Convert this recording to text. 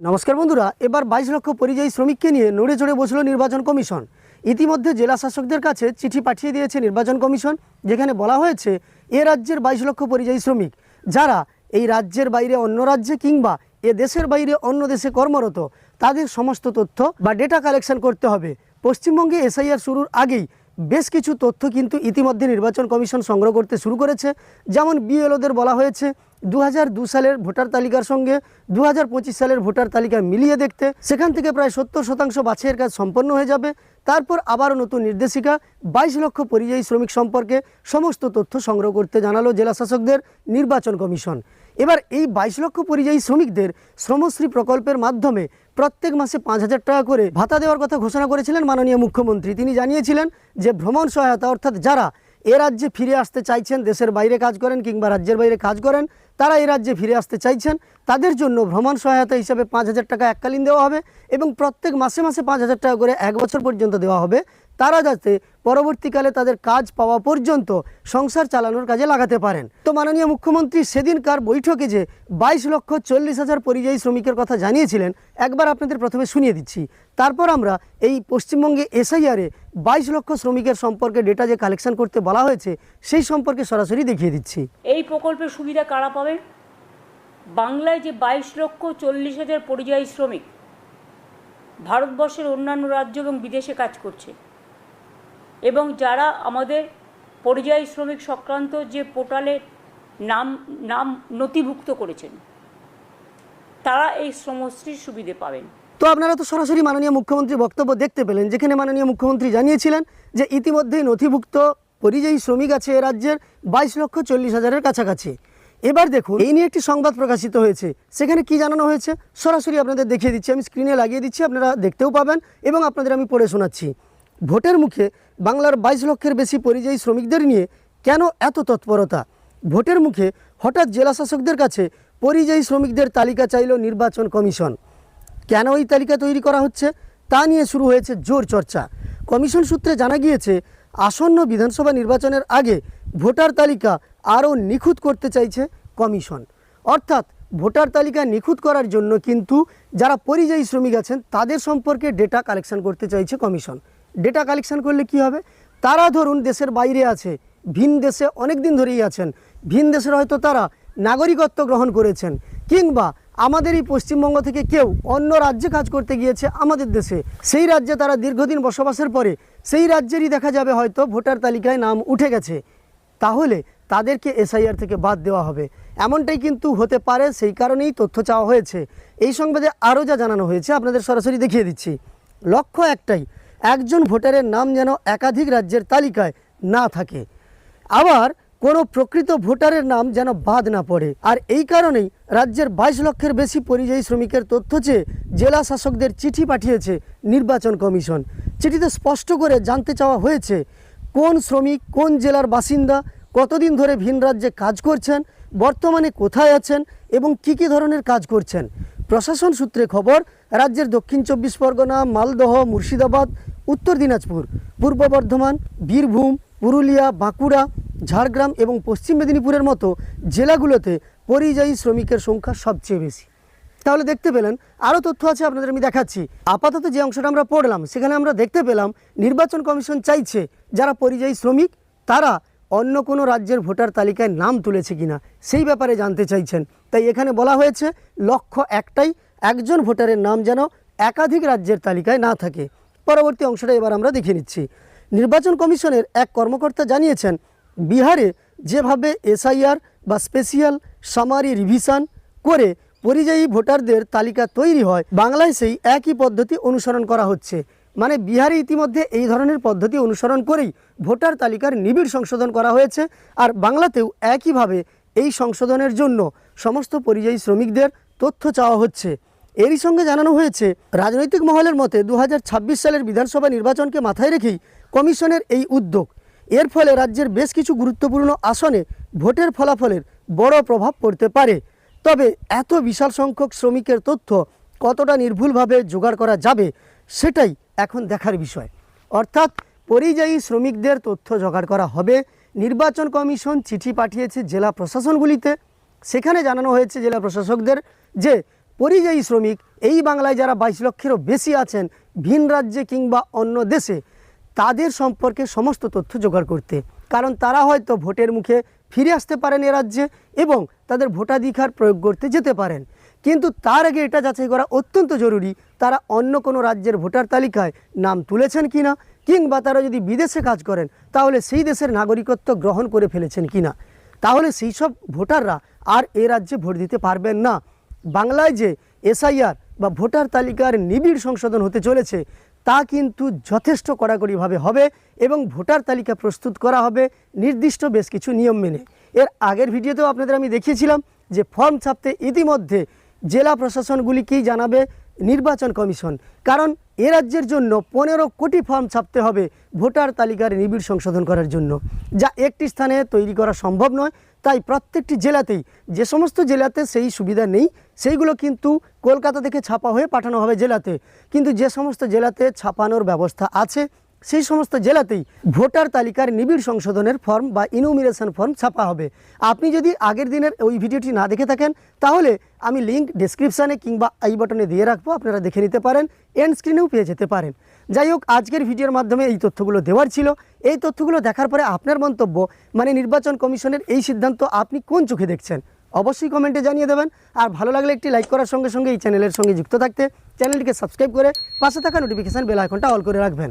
নমস্কার বন্ধুরা, এবার বাইশ লক্ষ পরিযায়ী শ্রমিককে নিয়ে নড়ে চড়ে বসল নির্বাচন কমিশন। ইতিমধ্যে জেলা শাসকদের কাছে চিঠি পাঠিয়ে দিয়েছে নির্বাচন কমিশন, যেখানে বলা হয়েছে, এ রাজ্যের বাইশ লক্ষ পরিযায়ী শ্রমিক, যারা এই রাজ্যের বাইরে অন্য রাজ্যে কিংবা এ দেশের বাইরে অন্য দেশে কর্মরত, তাদের সমস্ত তথ্য বা ডেটা কালেকশন করতে হবে। পশ্চিমবঙ্গে এসআইআর শুরুর আগেই বেশ কিছু তথ্য কিন্তু ইতিমধ্যে নির্বাচন কমিশন সংগ্রহ করতে শুরু করেছে। যেমন বিএলওদের বলা হয়েছে দু সালের ভোটার তালিকার সঙ্গে দু হাজার পঁচিশ সালের ভোটার তালিকা মিলিয়ে দেখতে সেখান থেকে প্রায় সত্তর শতাংশ বাছাইয়ের কাজ সম্পন্ন হয়ে যাবে। তারপর আবারও নতুন নির্দেশিকা, বাইশ লক্ষ পরিযায়ী শ্রমিক সম্পর্কে সমস্ত তথ্য সংগ্রহ করতে জানালো জেলা শাসকদের নির্বাচন কমিশন। এবার এই বাইশ লক্ষ পরিযায়ী শ্রমিকদের শ্রমশ্রী প্রকল্পের মাধ্যমে প্রত্যেক মাসে পাঁচ হাজার টাকা করে ভাতা দেওয়ার কথা ঘোষণা করেছিলেন মাননীয় মুখ্যমন্ত্রী। তিনি জানিয়েছিলেন যে ভ্রমণ সহায়তা অর্থাৎ যারা এ রাজ্যে ফিরে আসতে চাইছেন, দেশের বাইরে কাজ করেন কিংবা রাজ্যের বাইরে কাজ করেন, তারা এই রাজ্যে ফিরে আসতে চাইছেন। তাদের জন্য ভ্রমণ সহায়তা হিসাবে পাঁচ হাজার টাকা এককালীন দেওয়া হবে এবং প্রত্যেক মাসে মাসে পাঁচ হাজার টাকা করে এক বছর পর্যন্ত দেওয়া হবে। তারা যাতে পরবর্তীকালে তাদের কাজ পাওয়া পর্যন্ত সংসার চালানোর কাজে লাগাতে পারেন। তো মাননীয় মুখ্যমন্ত্রী, সেদিনকার বৈঠকে যে বাইশ লক্ষ চল্লিশ হাজার পরিযায়ী শ্রমিকের কথা জানিয়েছিলেন, একবার আপনাদের প্রথমে শুনিয়ে দিচ্ছি। তারপর আমরা এই পশ্চিমবঙ্গে এসআইআরে বাইশ লক্ষ শ্রমিকের সম্পর্কে ডেটা যে কালেকশন করতে বলা হয়েছে, সেই সম্পর্কে সরাসরি দেখিয়ে দিচ্ছি। এই প্রকল্পের সুবিধা কারা পাবেন? বাংলায় যে বাইশ লক্ষ চল্লিশ হাজার পরিযায়ী শ্রমিক, ভারতবর্ষের অন্যান্য রাজ্য এবং বিদেশে কাজ করছে, এবং যারা আমাদের পরিযায়ী শ্রমিক সংক্রান্ত যে পোর্টালে নাম নাম নথিভুক্ত করেছেন, তারা এই শ্রমশ্রীর সুবিধে পাবেন। তো আপনারা তো সরাসরি মাননীয় মুখ্যমন্ত্রীর বক্তব্য দেখতে পেলেন, যেখানে মাননীয় মুখ্যমন্ত্রী জানিয়েছিলেন যে ইতিমধ্যেই নথিভুক্ত পরিযায়ী শ্রমিক আছে এ রাজ্যের বাইশ লক্ষ চল্লিশ হাজারের কাছাকাছি। এবার দেখুন, এই নিয়ে একটি সংবাদ প্রকাশিত হয়েছে। সেখানে কি জানানো হয়েছে? সরাসরি আপনাদের দেখিয়ে দিচ্ছি। আমি স্ক্রিনে লাগিয়ে দিচ্ছি, আপনারা দেখতেও পাবেন এবং আপনাদের আমি পড়ে শোনাচ্ছি। ভোটের মুখে বাংলার বাইশ লক্ষের বেশি পরিযায়ী শ্রমিকদের নিয়ে কেন এত তৎপরতা? ভোটের মুখে হঠাৎ জেলা শাসকদের কাছে পরিযায়ী শ্রমিকদের তালিকা চাইল নির্বাচন কমিশন। কেন এই তালিকা তৈরি করা হচ্ছে? তা নিয়ে শুরু হয়েছে জোর চর্চা। কমিশন সূত্রে জানা গিয়েছে, আসন্ন বিধানসভা নির্বাচনের আগে ভোটার তালিকা আরও নিখুঁত করতে চাইছে কমিশন। অর্থাৎ ভোটার তালিকা নিখুঁত করার জন্য কিন্তু যারা পরিযায়ী শ্রমিক আছেন, তাদের সম্পর্কে ডেটা কালেকশন করতে চাইছে কমিশন। ডেটা কালেকশন করলে কি হবে? তারা ধরুন দেশের বাইরে আছে, ভিন দেশে অনেক দিন ধরেই আছেন, ভিন দেশের হয়তো তারা নাগরিকত্ব গ্রহণ করেছেন, কিংবা আমাদের এই পশ্চিমবঙ্গ থেকে কেউ অন্য রাজ্যে কাজ করতে গিয়েছে আমাদের দেশে। সেই রাজ্যে তারা দীর্ঘদিন বসবাসের পরে সেই রাজ্যেরই দেখা যাবে হয়তো ভোটার তালিকায় নাম উঠে গেছে। তাহলে তাদেরকে এসআইআর থেকে বাদ দেওয়া হবে। এমনটাই কিন্তু হতে পারে, সেই কারণেই তথ্য চাওয়া হয়েছে। এই সংবাদে আরও যা জানানো হয়েছে আপনাদের সরাসরি দেখিয়ে দিচ্ছি। লক্ষ্য একটাই, একজন ভোটারের নাম যেন একাধিক রাজ্যের তালিকায় না থাকে। আবার কোনো প্রকৃত ভোটারের নাম যেন বাদ না পড়ে। আর এই কারণেই রাজ্যের বাইশ লক্ষের বেশি পরিযায়ী শ্রমিকের তথ্য চেয়ে জেলা শাসকদের চিঠি পাঠিয়েছে নির্বাচন কমিশন। চিঠিতে স্পষ্ট করে জানতে চাওয়া হয়েছে, কোন শ্রমিক, কোন জেলার বাসিন্দা, কতদিন ধরে ভিন রাজ্যে কাজ করছেন, বর্তমানে কোথায় আছেন এবং কী কী ধরনের কাজ করছেন। প্রশাসন সূত্রে খবর, রাজ্যের দক্ষিণ চব্বিশ পরগনা, মালদহ, মুর্শিদাবাদ, উত্তর দিনাজপুর, পূর্ব বর্ধমান, বীরভূম, পুরুলিয়া, বাঁকুড়া ঝাড়গ্রাম এবং পশ্চিম মেদিনীপুরের মতো জেলাগুলোতে পরিযায়ী শ্রমিকের সংখ্যা সবচেয়ে বেশি। তাহলে দেখতে পেলেন, আরও তথ্য আছে আপনাদের আমি দেখাচ্ছি। আপাতত যে অংশটা আমরা পড়লাম, সেখানে আমরা দেখতে পেলাম, নির্বাচন কমিশন চাইছে যারা পরিযায়ী শ্রমিক, তারা অন্য কোনো রাজ্যের ভোটার তালিকায় নাম তুলেছে কিনা, সেই ব্যাপারে জানতে চাইছেন। তাই এখানে বলা হয়েছে, লক্ষ্য একটাই, একজন ভোটারের নাম যেন একাধিক রাজ্যের তালিকায় না থাকে। পরবর্তী অংশটা এবার আমরা দেখে নিচ্ছি। নির্বাচন কমিশনের এক কর্মকর্তা জানিয়েছেন বিহারে যেভাবে এসআইআর বা স্পেশিয়াল সামারি রিভিশন করে পরিযায়ী ভোটারদের তালিকা তৈরি হয়, বাংলায় সেই একই পদ্ধতি অনুসরণ করা হচ্ছে। মানে বিহারে ইতিমধ্যে এই ধরনের পদ্ধতি অনুসরণ করেই ভোটার তালিকার নিবিড় সংশোধন করা হয়েছে আর বাংলাতেও একইভাবে এই সংশোধনের জন্য সমস্ত পরিযায়ী শ্রমিকদের তথ্য চাওয়া হচ্ছে। এরই সঙ্গে জানানো হয়েছে, রাজনৈতিক মহলের মতে দু হাজার ছাব্বিশ সালের বিধানসভা নির্বাচনকে মাথায় রেখেই কমিশনের এই উদ্যোগ এর ফলে রাজ্যের বেশ কিছু গুরুত্বপূর্ণ আসনে ভোটের ফলাফলের বড় প্রভাব পড়তে পারে। তবে এত বিশাল সংখ্যক শ্রমিকের তথ্য কতটা নির্ভুলভাবে জোগাড় করা যাবে, সেটাই এখন দেখার বিষয়। অর্থাৎ পরিযায়ী শ্রমিকদের তথ্য জোগাড় করা হবে। নির্বাচন কমিশন চিঠি পাঠিয়েছে জেলা প্রশাসনগুলিতে। সেখানে জানানো হয়েছে জেলা প্রশাসকদের যে পরিযায়ী শ্রমিক এই বাংলায় যারা বাইশ লক্ষেরও বেশি আছেন, ভিন রাজ্যে কিংবা অন্য দেশে তাদের সম্পর্কে সমস্ত তথ্য জোগাড় করতে। কারণ তারা হয়তো ভোটের মুখে ফিরে আসতে পারেন এ রাজ্যে এবং তাদের ভোটাধিকার প্রয়োগ করতে যেতে পারেন। কিন্তু তার আগে এটা যাচাই করা অত্যন্ত জরুরি, তারা অন্য কোনো রাজ্যের ভোটার তালিকায় নাম তুলেছেন কিনা, কিংবা তারা যদি বিদেশে কাজ করেন, তাহলে সেই দেশের নাগরিকত্ব গ্রহণ করে ফেলেছেন কি না তাহলে সেই সব ভোটাররা আর এ রাজ্যে ভোট দিতে পারবেন না। বাংলায় যে এসআইআর বা ভোটার তালিকার নিবিড় সংশোধন হতে চলেছে তা কিন্তু যথেষ্ট কড়াকড়িভাবে হবে এবং ভোটার তালিকা প্রস্তুত করা হবে নির্দিষ্ট বেশ কিছু নিয়ম মেনে। এর আগের ভিডিওতেও আপনাদের আমি দেখিয়েছিলাম যে ফর্ম ছাপতে ইতিমধ্যে জেলা প্রশাসনগুলিকেই জানাবে নির্বাচন কমিশন। কারণ এ রাজ্যের জন্য পনেরো কোটি ফর্ম ছাপতে হবে ভোটার তালিকার নিবিড় সংশোধন করার জন্য। যা একটি স্থানে তৈরি করা সম্ভব নয়, তাই প্রত্যেকটি জেলাতেই, যে সমস্ত জেলাতে সেই সুবিধা নেই, সেইগুলো কিন্তু কলকাতা থেকে ছাপা হয়ে পাঠানো হবে জেলাতে। কিন্তু যে সমস্ত জেলাতে ছাপানোর ব্যবস্থা আছে সেই সমস্ত জেলাতেই ভোটার তালিকার নিবিড় সংশোধনের ফর্ম বা ইনুমিনেশন ফর্ম ছাপা হবে। আপনি যদি আগের দিনের ওই ভিডিওটি না দেখে থাকেন, তাহলে আমি লিঙ্ক ডিসক্রিপশানে কিংবা এই বাটনে দিয়ে রাখব, আপনারা দেখে নিতে পারেন এন্ড স্ক্রিনেও পেয়ে যেতে পারেন। যাই হোক, আজকের ভিডিওর মাধ্যমে এই তথ্যগুলো দেওয়ার ছিল। এই তথ্যগুলো দেখার পরে আপনার মন্তব্য মানে নির্বাচন কমিশনের এই সিদ্ধান্ত আপনি কোন চোখে দেখছেন? অবশ্যই কমেন্টে জানিয়ে দেবেন। আর ভালো লাগলে একটি লাইক করার সঙ্গে সঙ্গে এই চ্যানেলের সঙ্গে যুক্ত থাকতে চ্যানেলটিকে সাবস্ক্রাইব করে পাশে থাকা নোটিফিকেশান বেল আইকনটা অল করে রাখবেন।